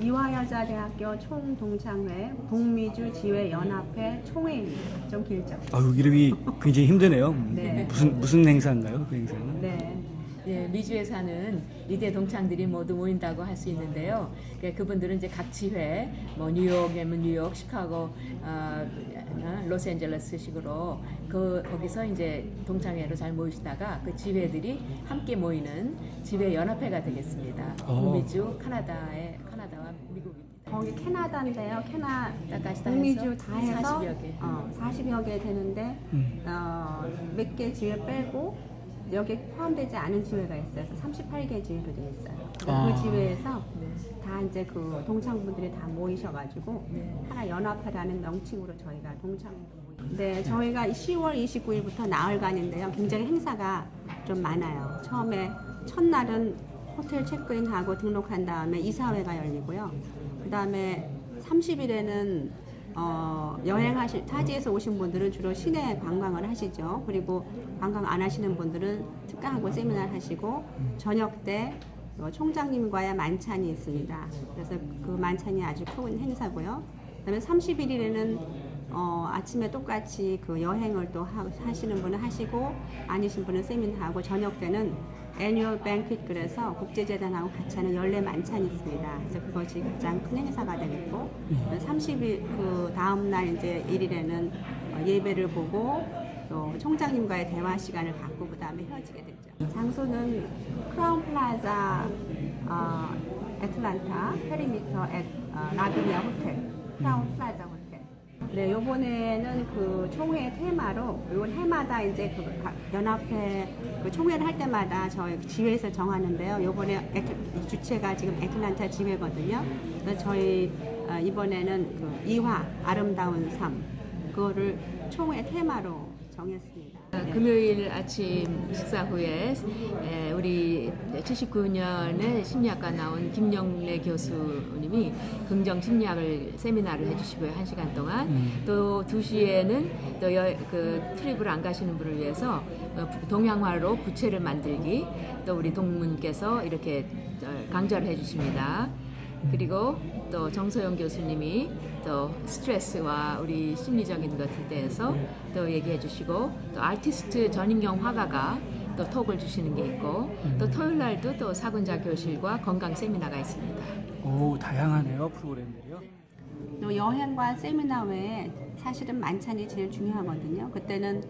이화여자대학교 총동창회 북미주 지회 연합회 총회입니다. 좀 길죠? 아유 이름이 굉장히 힘드네요. 네. 무슨 무슨 행사인가요? 그 행사는? 네. 예, 미주에 사는 이대 동창들이 모두 모인다고 할 수 있는데요. 그 그분들은 이제 각 지회, 뭐 뉴욕이면 뉴욕, 시카고, 어, 어, 로스앤젤레스식으로 그 거기서 이제 동창회로 잘 모이시다가 그 지회들이 함께 모이는 지회 연합회가 되겠습니다. 어. 북미주 카나다의 카나다와 미국입니다. 거기 캐나다인데요. 캐나 까지 다 북미주 해서 다 해서 40여 개. 어, 40여 개 되는데 음. 어, 몇 개 지회 빼고 여기 포함되지 않은 지회가 있어요. 그래서 38개 지회로 되어 있어요. 그러니까 아. 그 지회에서 네. 다 이제 그 동창분들이 다 모이셔가지고 네. 하나 연합회라는 명칭으로 저희가 모이. 네, 저희가 10월 29일부터 나흘간인데요. 굉장히 행사가 좀 많아요. 처음에 첫날은 호텔 체크인하고 등록한 다음에 이사회가 열리고요. 그 다음에 30일에는 어, 여행하실 타지에서 오신 분들은 주로 시내 관광을 하시죠. 그리고 관광 안 하시는 분들은 특강하고 세미나를 하시고 저녁 때 어, 총장님과의 만찬이 있습니다. 그래서 그 만찬이 아주 큰 행사고요. 그다음에 31일에는 어, 아침에 똑같이 그 여행을 또 하, 하시는 분은 하시고 아니신 분은 세미나 하고 저녁 때는 애뉴얼 뱅퀴트 그래서 국제재단하고 같이 하는 연례 만찬이 있습니다. 그래서 그것이 가장 큰 행사가 되겠고 30일 그 다음 날 이제 1일에는 어, 예배를 보고 또 총장님과의 대화 시간을 갖고 그 다음에 헤어지게 되죠. 장소는 크라운 플라자 어, 애틀란타 페리미터 앳 어, 라비니아 호텔 크라운 플라자 호텔. 네, 요번에는 그 총회 테마로 이번 해마다 이제 그각 연합회 그 총회를 할 때마다 저희 지회에서 정하는데요. 요번에 주체가 지금 애틀란타 지회거든요. 그래서 저희 어, 이번에는 그 이화 아름다운 삶 그거를 총회 테마로 정했습니다. 어, 금요일 아침 식사 후에 에, 우리 79년에 심리학과 나온 김영래 교수님이 긍정 심리학을 세미나를 해주시고요 한 시간 동안 음. 또 2시에는 또그 트립을 안 가시는 분을 위해서 어, 부- 동양화로 부채를 만들기 또 우리 동문께서 이렇게 어, 강좌를 해주십니다. 그리고 또 정소영 교수님이 또 스트레스와 우리 심리적인 것에 대해서 또 얘기해 주시고 또 아티스트 전인경 화가가 또 톡을 주시는 게 있고 또 토요일 날도 또 사군자 교실과 건강 세미나가 있습니다. 오 다양하네요 프로그램들이요. 또 여행과 세미나 외에 사실은 만찬이 제일 중요하거든요. 그때는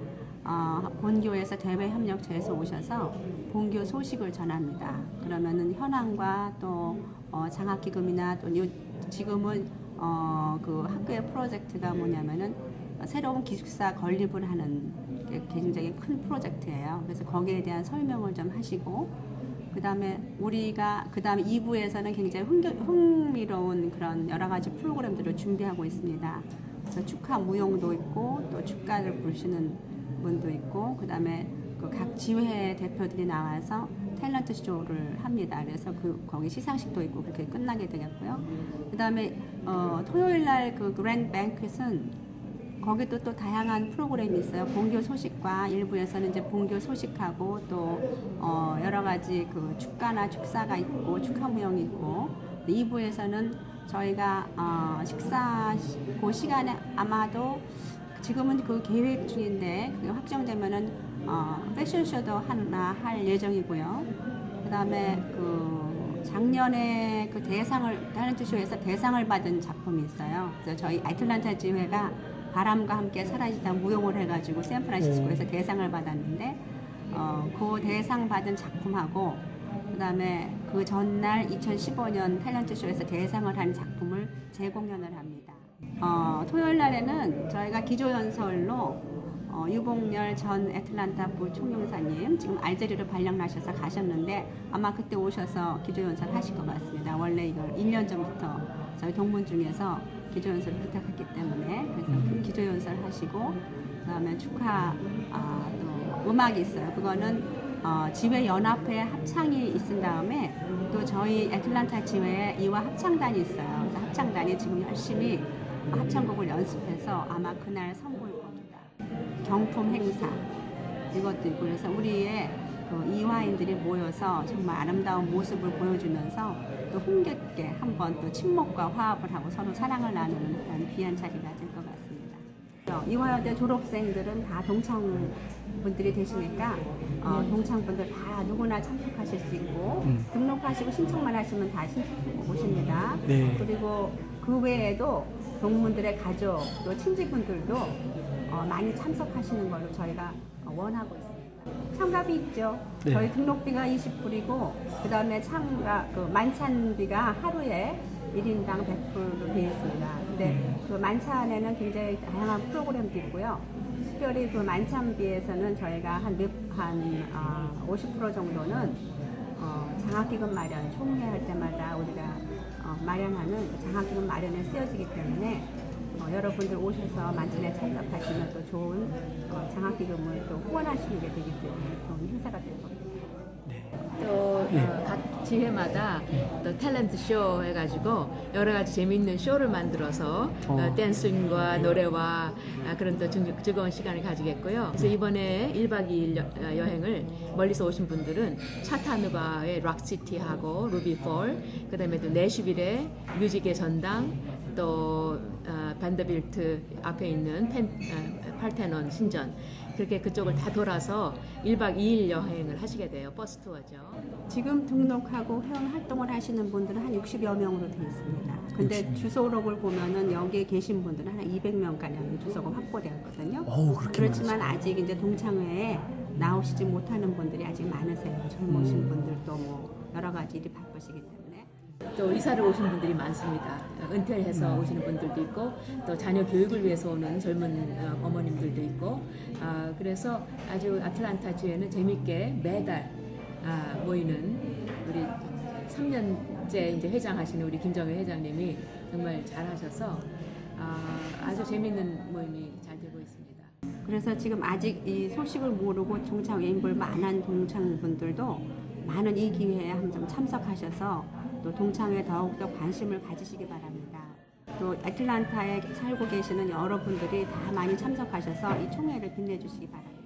어, 본교에서 대외 협력처에서 오셔서 본교 소식을 전합니다. 그러면은 현황과 또 어, 장학기금이나 또 요- 지금은 어, 그 학교의 프로젝트가 뭐냐면은 새로운 기숙사 건립을 하는 게 굉장히 큰 프로젝트예요. 그래서 거기에 대한 설명을 좀 하시고 그 다음에 우리가 그 다음에 2부에서는 굉장히 흥겨, 흥미로운 그런 여러 가지 프로그램들을 준비하고 있습니다. 그래서 축하 무용도 있고 또 축가를 부르시는 분도 있고 그 다음에 그 각 지회 대표들이 나와서 탤런트 쇼를 합니다. 그래서 그 거기 시상식도 있고 그렇게 끝나게 되겠고요. 그 다음에 어, 토요일 날그 그랜드 뱅크는 거기도 또 다양한 프로그램이 있어요. 본교 소식과 일부에서는 이제 본교 소식하고 또 어, 여러 가지 그 축가나 축사가 있고 축하 무용이 있고 2부에서는 저희가 어, 식사 시- 그 시간에 아마도 지금은 그 계획 중인데 그게 확정되면은 어, 패션쇼도 하나 할 예정이고요. 그다음에 그 작년에 그 대상을 탤런트 쇼에서 대상을 받은 작품이 있어요. 그래서 저희 애틀란타 지회가 바람과 함께 사라지다 무용을 해가지고 샌프란시스코에서 대상을 받았는데 어, 그 대상 받은 작품하고 그다음에 그 전날 2015년 탤런트 쇼에서 대상을 한 작품을 재공연을 합니다. 어, 토요일 날에는 저희가 기조연설로 어, 유봉열 전 애틀란타 부 총영사님 지금 알제리로 발령 나셔서 가셨는데 아마 그때 오셔서 기조연설 하실 것 같습니다. 원래 이걸 1년 전부터 저희 동문 중에서 기조연설을 부탁했기 때문에 그래서 그 기조연설 하시고 그다음에 축하 아, 또 음악이 있어요. 그거는 어, 지회 연합회 합창이 있은 다음에 또 저희 애틀란타 지회에 이와 합창단이 있어요. 그래서 합창단이 지금 열심히 합창곡을 연습해서 아마 그날 선보일 겁니다. 경품 행사 이것도 있고 그래서 우리의 그 이화인들이 모여서 정말 아름다운 모습을 보여주면서 또 흥겹게 한번 또 친목과 화합을 하고 서로 사랑을 나누는 그런 귀한 자리가 될 것 같습니다. 어, 이화여대 졸업생들은 다 동창 분들이 되시니까 어, 동창 분들 다 누구나 참석하실 수 있고 음. 등록하시고 신청만 하시면 다 신청 오십니다. 네. 그리고 그 외에도 동문들의 가족 또 친지분들도 어, 많이 참석하시는 걸로 저희가 어, 원하고 있습니다. 참가비 있죠. 네. 저희 등록비가 20불이고 그 다음에 참가 그 만찬비가 하루에 1인당 100불로 되어 있습니다. 근데 그 만찬에는 굉장히 다양한 프로그램도 있고요. 특별히 그 만찬비에서는 저희가 한, 몇, 한 어, 50% 정도는 어, 장학기금 마련, 총회할 때마다 우리가 어, 마련하는 그 장학기금 마련에 쓰여지기 때문에 어, 여러분들 오셔서 만찬에 참석하시면 또 좋은 어, 장학기금을 또 후원하시는 게 되기 때문에 좋은 행사가 될 겁니다. 또 네. 어, 각 지회마다 또 탤런트 쇼 해가지고 여러 가지 재미있는 쇼를 만들어서 어, 어. 댄싱과 노래와 아, 그런 또 즐- 즐거운 시간을 가지겠고요. 그래서 이번에 1박 2일 여, 어, 여행을 멀리서 오신 분들은 차타누바의 락시티하고 루비폴, 그다음에 또 내슈빌의 뮤직의 전당, 또 어, 반더빌트 앞에 있는 펜, 어, 팔테논 신전 그렇게 그쪽을 다 돌아서 1박 2일 여행을 하시게 돼요. 버스 투어죠. 지금 등록하고 회원 활동을 하시는 분들은 한 60여 명으로 되어 있습니다. 근데 주소록을 보면은 여기에 계신 분들은 한 200명 가량 주소가 확보되었거든요. 그렇지만 아직 이제 동창회에 나오시지 못하는 분들이 아직 많으세요. 젊으신 음. 분들도 뭐 여러 가지 일이 바쁘시기 때문에. 또 이사를 오신 분들이 많습니다. 은퇴를 해서 오시는 분들도 있고 또 자녀 교육을 위해서 오는 젊은 어, 어머님들도 있고 아, 그래서 아주 아틀란타 주에는 재밌게 매달 아, 모이는 우리 3년째 이제 회장하시는 우리 김정일 회장님이 정말 잘하셔서 아, 아주 재밌는 모임이 잘 되고 있습니다. 그래서 지금 아직 이 소식을 모르고 동창 외인불 많은 동창분들도 많은 이 기회에 한점 참석하셔서 또 동창회에 더욱더 관심을 가지시기 바랍니다. 또 애틀란타에 살고 계시는 여러분들이 다 많이 참석하셔서 이 총회를 빛내주시기 바랍니다.